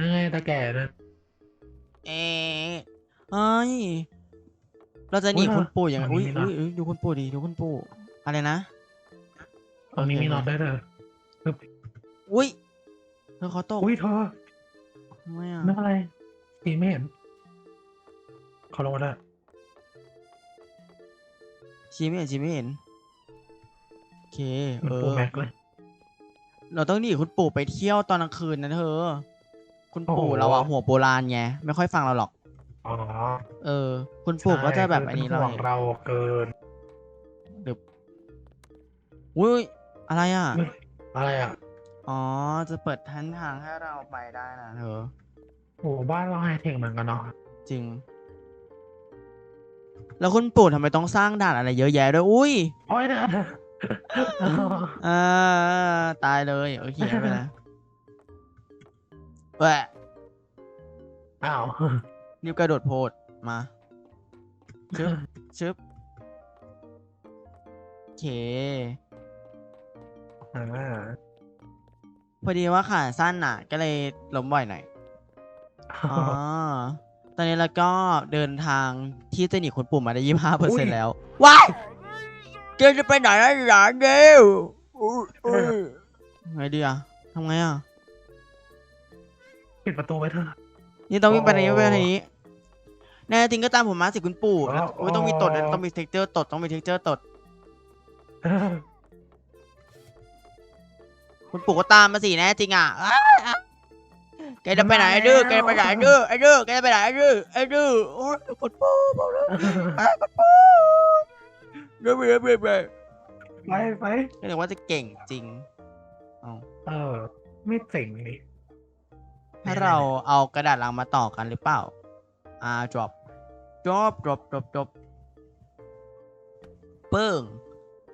นั่นไงตาแก่นะ เอ๊ะเอ้ยเราจะหนีอุ๊ยคุณปู่ยังไงตรงอุ้นี้ยมีน็ออุ้ตยอุ้ยดูคุณปู่ดิดูคุณปู่อะไรนะ ตรงนี้มีน็อตด้วยเธออุ้ยเธอเขาตกอุ้ยเธอทำไมอะไม่เป็นไรสีไม่เห็นเขาลงมาได้ชี้ไม่เห็นชี้ไม่เห็นโอเคเหมือนเอปูอแม็กเลยเราต้องหนีคุณปู่ไปเที่ยวตอนกลางคืนนะเธอ คุณปู่โอ้โหเราอะหัวโบราณไงไม่ค่อยฟังเราหรอก อ๋อเออ คุณปู่ก็จะแบบใช่อันนี้คืเราป็ห่วงเราเกินอุ้ยอะไรอะเฮ้ยอะไรอะ อ๋อ จะเปิดทันทางให้เราไปได้นะเธอโอ้บ้านเราไฮเทคเหมือนกันเนาะจริง แล้วคุณปู่ทำไมต้องสร้างด่านอะไรเยอะแยะด้วยอุ้ยโอ้ยเธออ่าตายเลยโอเคไม่เป็นไร แหวะอ้าวนิ้วกระโดดโพดมา ชึบ ชึบโอเค อ่าพอดีว่าขาสั้นน่ะ ก็เลยล้มบ่อยหน่อย อ๋อ ตอนนี้เราก็เดินทางที่จะหนีคุณปู่มาได้ยี่ห้าเปอร์เซ็นต์แล้ว ว้ายเกจะไปไหนแล้วหลานเดียวอุ๊ยอุ๊ยไงดีอะทำไงอะ ปิดประตูไว้เถอะ นี่ต้องวิ่งไปทางนี้โอ้ไปทางนี้แน่จริงก็ตามผมมาสิคุณปู่อ๋อแล้วโอ้ยต้องมีตดนะอ๋อ ต้องมีเท็กเจอร์ตดต้องมีเท็กเจอร์ตด คุณปู่ก็ตามมาสิแน่จริงอะอ้าวอ้าวแกจะไปไหนไอ้ดื้อแกจะไปไหนไอ้ดื้อไอ้ดื้อแกจะไปไหนไอ้ดื้อไอ้ดื้อโอ้ยคุณปู่บอกเลยไอ้คุณปู่เรื่อยๆเรื่อยๆเรื่อยไปไปๆก็เลยว่าจะเก่งจริง เออ ไม่เจ๋งดิ ถ้าเราเอากระดาษลังมาต่อกันหรือเปล่า อ่า drop drop drop drop drop ปึ้ง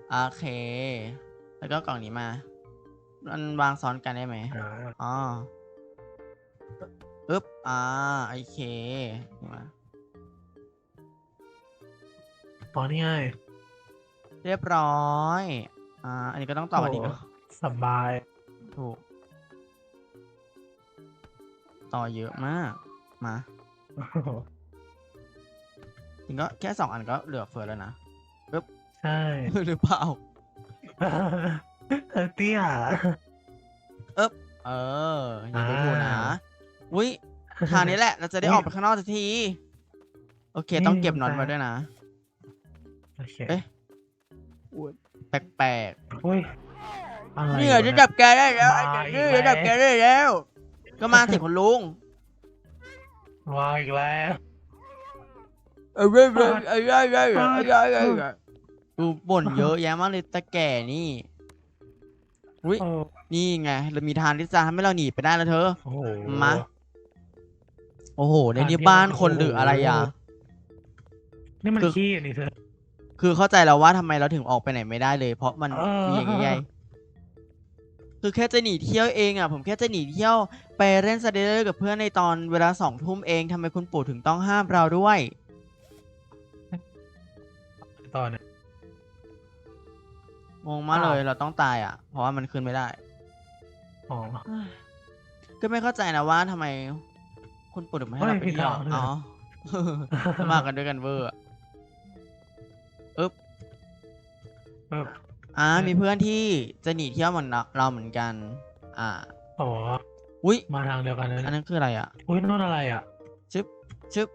โอเค แล้วก็กล่องนี้มา มันวางซ้อนกันได้ไหมอ่าอ๋อปึ๊บ อ่า โอเคนี่มาตอนนี้ไงเรียบร้อย อ่า อันนี้ก็ต้องต่อกันอีกเหรอสบาย ถูก ต่อเยอะมาก มา จริงก็แค่สองอันก็เหลือเฟือแล้วนะใช่ หรือเปล่า เออเตี้ย เอออย่าดูถูกนะอุ้ยทางนี้แหละ เราจะได้ออกไปข้างนอกสักที โอเค ต้องเก็บน็อตมาด้วยนะ โอเคเอ๊ะ แปลกอุ้ยอะไรๆนี่วะจะดับแกได้แล้วไอ้มาอีกนี่แล้วจะดับแกได้แล้ว ก็มาสิคุณลุงมาอีกแล้วเอ้ยเว้ยเอ้ยเว้ยเว้ยเอ้ยดูบ่นเยอะแยะมากเลยตะแก่นี่อุ้ย นี่ไงเรามีทางที่จะทำให้เราหนีไปได้แล้วเธอมา โอ้โหในนี้บ้านคนหรืออะไรอะ นี่มันขี้อันนี้เธอ คือเข้าใจแล้วว่าทำไมเราถึงออกไปไหนไม่ได้เลย เพราะมันมีอย่างนี้ไง คือแค่จะหนีเที่ยวเองอะผมแค่จะหนีเที่ยวไปเล่นสเตเดอร์กับเพื่อนในตอนเวลาสองทุ่มเองทำไมคุณปู่ถึงต้องห้ามเราด้วย ตอนเนี้ยงงมากเลยอ้าวเราต้องตายอะ เพราะว่ามันขึ้นไม่ได้ อ๋อ ก็ไม่เข้าใจนะว่าทำไม คุณปู่ถึงไม่ให้เราไปเฮ้ยผิดเที่ยวทางเลยอ๋อมากันด้วยกันเวอร์อะอึ๊บ เออ อ่าเออมีเพื่อนที่จะหนีเที่ยวเหมือนเราเราเหมือนกัน อ่าอ๋ออุ้ยมาทางเดียวกันเลยอันนั้นคืออะไรอะอุ้ยนั่นอะไรอะชึบชึบ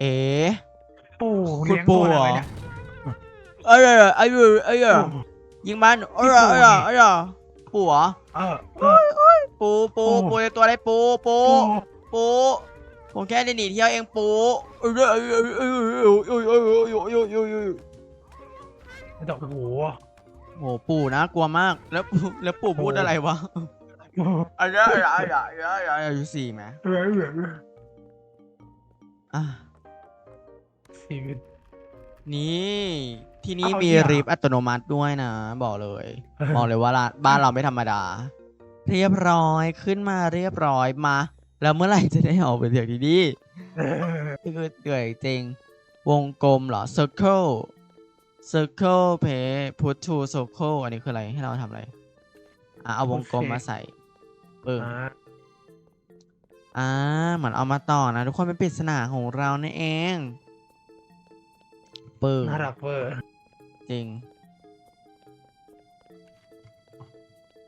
เอ๋ปู่คุณเลี้ยงปู่ตัวเหรอะไรอเนี่ยเอ้ยเอ้ยเอ้ยเอ้ยเอ้ยปู่ยิงมันเอ้ยนี่ปู่เอ้ยนี่เอ้ยปู่เหรอเออเออปูปูปู่ปูในตัวอะไรปูปูปู่ปูผมแค่ได้หนีเที่ยวเองปู ดอกโอ้โหโอ้ปู่นะกลัวมากแล้วแล้วปู่พูดอะไรวะอะไรอะไรอะไรอะไรอายุสี่ไหมเหลือเหลืออะชีวิต นี่ที่นี่มีรีบอัตโนมัติด้วยนะ บอกเลย บอกเลยว่าร้าบ้านเราไม่ธรรมดา เรียบร้อยขึ้นมาเรียบร้อยมา แล้วเมื่อไหร่จะได้ออกไปเที่ยวดีๆ คือเหนื่จริง วงกลมเหรอ circle circle pay put to circle อันนี้คืออะไรให้เราทำอะไร อะเอาวงกลมมาใส่ปึ้งอ่าอ่าเหมือนเอามาต่อนะ ทุกคนเป็นปริศนาของเรานั่นเองปึ้งน่ารักเวอร์จริง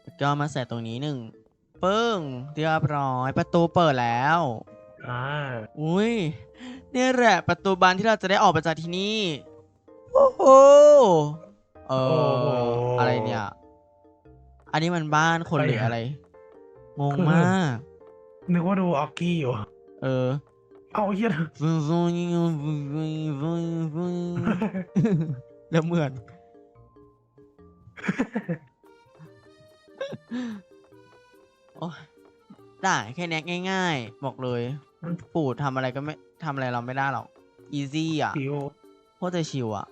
แล้วก็มาใส่ตรงนี้หนึ่งปึ้งเรียบร้อยประตูเปิดแล้วอ่าอุ้ยนี่แหละประตูบานที่เราจะได้ออกไปจากที่นี่ โอ้โหเอออะไรเนี่ย อันนี้มันบ้านคนหรืออะไร งงมาก นึกว่าดูออกกี้อยู่ เออ เอาเฮียฟึ่งฟึ่งฟึ่งฟึ่งฟึ่งฟึ่งฟึ่งแล้วเหมือน โอ้ยได้แค่เนี้ยง่ายๆ บอกเลย ปู่ทำอะไรก็ไม่ทำอะไรเราไม่ได้หรอก อีซี่อะผิวโคตรจะชิวอะ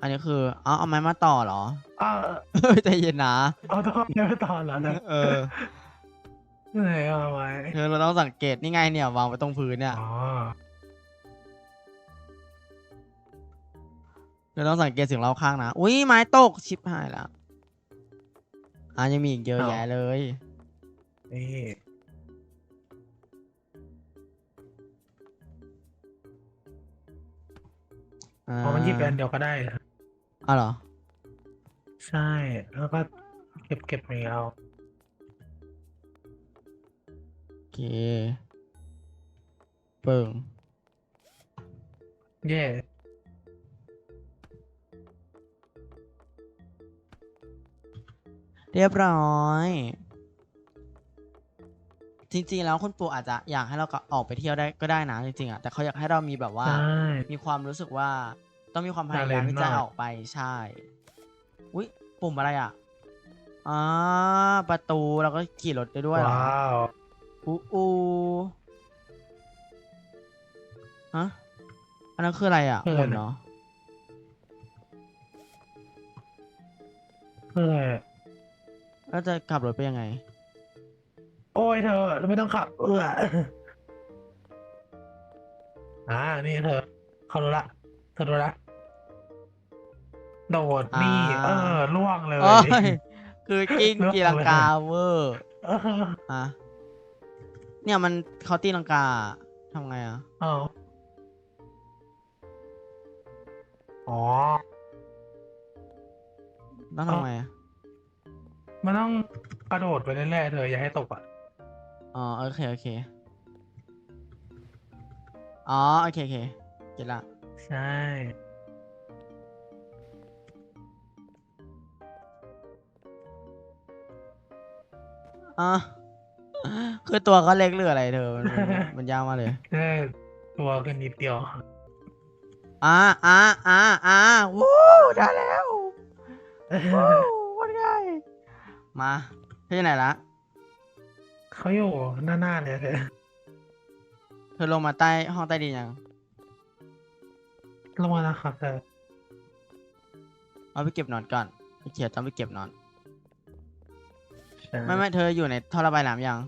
อันนี้คือเอาเอาไม้มาต่อเหรออ่าเฮ้ยใจเย็นนะ เอาต้องไม่ตอนแล้วนะเออไหนเอาไว้เธอเราต้องสังเกตนี่ไงเนี่ยวางไว้ตรงพื้นเนี่ยอ๋อเราต้องสังเกตสิ่งรอบข้างนะอุ้ยไม้ตกชิบหายแล้วอะยังมีอีกเยอะแยะเลยนี่อ่าพอมันหยิบอันเดียวก็ได้นะ อ้าวเหรอ ใช่ แล้วก็เก็บเก็บอย่างเงี้ยเอาโอเค เปิงเย่เรียบร้อย จริงๆ แล้วคุณปู่อาจจะอยากให้เราก็ออกไปเที่ยวได้ก็ได้นะจริงๆอะแต่เขาอยากให้เรามีแบบว่าใช่มีความรู้สึกว่า ต้องมีความพยายาม Challenge ที่จะหน่อยออกไปใช่ อุ้ยปุ่มอะไรอะอ่าประตูเราก็ขี่รถได้ด้วยเหรอว้าวอูอูฮะอันนั้นคืออะไรอะคืออะไรหุ่นนะเนาะเพื่อแล้วจะขับรถไปยังไง โอ้ยเธอเราไม่ต้องขับ เอื้ออ่านี่เธอเขารู้ละ เธอรู้ละโดดนี่อ่าเออล่วงเลยโอ้ยคือกิ้งเลือกกีลังกาเวอร์เอออะเนี่ยมันเขาตีลังกาทำไงอะเอาอ๋อต้องทำไงอะมันต้องกระโดดไปเรื่อยๆเธออย่าให้ตกอะ อ๋อโอเคโอเค อ๋อโอเคโอเคเก็ตละ ใช่ อะคือตัวเขาเล็กหรืออะไรเธอ มันมันมันยาวมากเลย แค่ตัวกันนิดเดียว อ่าอ่าอ่าอ่าวู้ได้แล้ววู้วันไงมาที่ไหนละ เขาอยู่หน้าๆเลยเธอ เธอลงมาใต้ห้องใต้ดินยัง ลงมาแล้วครับเธอเอาไปเก็บหนอนก่อนไปเขียนต้องไปเก็บหนอน ใช่ไม่ไม่เธออยู่ในท่อระบายน้ำยัง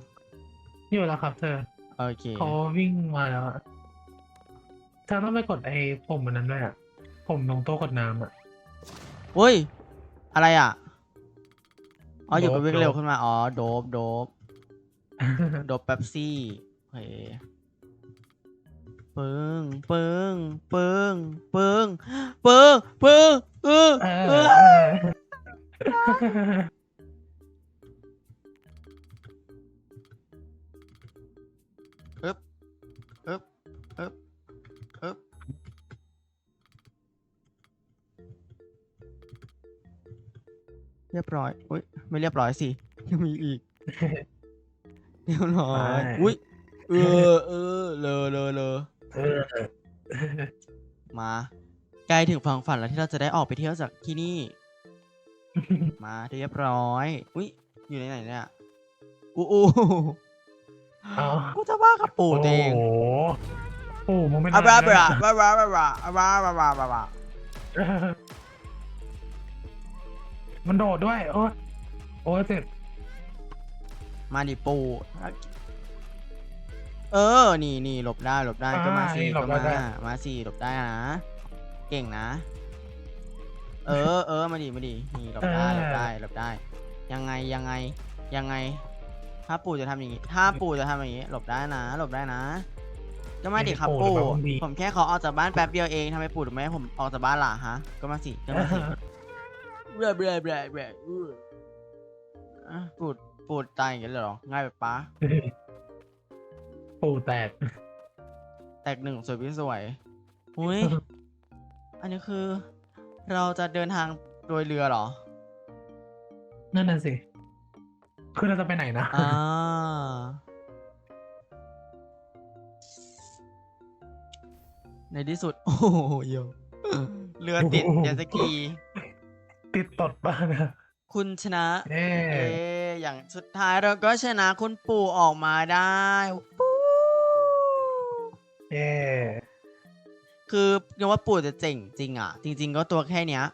อยู่แล้วครับ เธอโอเค เขาวิ่งมาแล้วอะเธอต้องไปกดไอ้ปุ่มมันนั้นด้วยอะปุ่มตรงโต๊ะกดน้ำอะอุ้ย อะไรอะ อ๋ออยู่โดก็บวิ่งโดบเร็วขึ้นมา อ๋อ โดบ โดบ โดบเป๊ปซี่โอเค ปึ้งปึ้งปึ้งปึ้งปึ้งปึ้งเออเอเอออเอออึ๊บอึ๊บอึ๊บอึ๊บเรียบร้อยอุ้ยไม่เรียบร้อยสิยังมีอีก เรียบร้อยอุ้ยเออเออเลอเลอเลอเออ มาใกล้ถึงฝั่งฝันแล้วที่เราจะได้ออกไปเที่ยวจากที่นี่ มาเรียบร้อย อุ้ยอยู่ในไหนเนี่ยอู้อู้เอากูจะว่ากับปู่ตัวเองโอ้โหปู่มึงไม่อะน่าบ้าเลยบ้าอะบ้าบ้าบ้าบ้าบ้าบ้าบ้าบ้าบ้ามันโดดด้วย โอ้ยโอ้ยเจ็บมาดิปู่ เออ นี่นี่หลบได้หลบได้ก็มาสิอ่านี่หลก็บได้มาได้ มาสิหลบได้นะ เก่งนะ เออ เออ มาดิมาดินี่หลบได้หลบได้หลบได้ ยังไงยังไงยังไง ถ้าปู่จะทำอย่างนี้ ถ้าปู่จะทำอย่างนี้ หลบได้นะ หลบได้นะ ก็ไม่ดิครับไม่ได้ปู่ปู่หรือว่าผมดีผมแค่ขอออกจากบ้านแป๊บเดียวเองทำไมปู่ถึงไม่ให้ผมออกจากบ้านล่ะฮะ ก็มาสิก็มาสิ เบรเบรเบรเบรอื้ออะปูดปูดตายอย่างนี้เลยเหรอ ง่ายแบบป้า ปู่แตก แตกหนึ่งสวยพี่สวยอุ้ย อันนี้คือ เราจะเดินทางโดยเรือเหรอ นั่นน่ะสิ คือเราจะไปไหนนะ อ่า ในที่สุด โอ้โหโยเรือติดเจตสกี ติดตดบ้างนะ คุณชนะ เอ๊เอะอย่างสุดท้ายเราก็ชนะคุณปู่ออกมาได้ปู๊ เอ๊คือยังว่าปู่จะเจ๋งจริงอะ จริง ๆ ก็ตัวแค่เนี้ย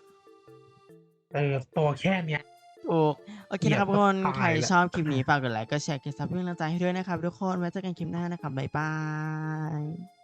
เออตัวแค่เนี้ยถูกโอเคนะครับเหยีทุยกบคนก็ตายใครแหละชอบคลิปนี้ฝากกดไลค์ก็แชร์กดซับเพื่อนกำลังใจให้ด้วยนะครับทุกคนไว้เจอกันคลิปหน้านะครับบ๊ายบาย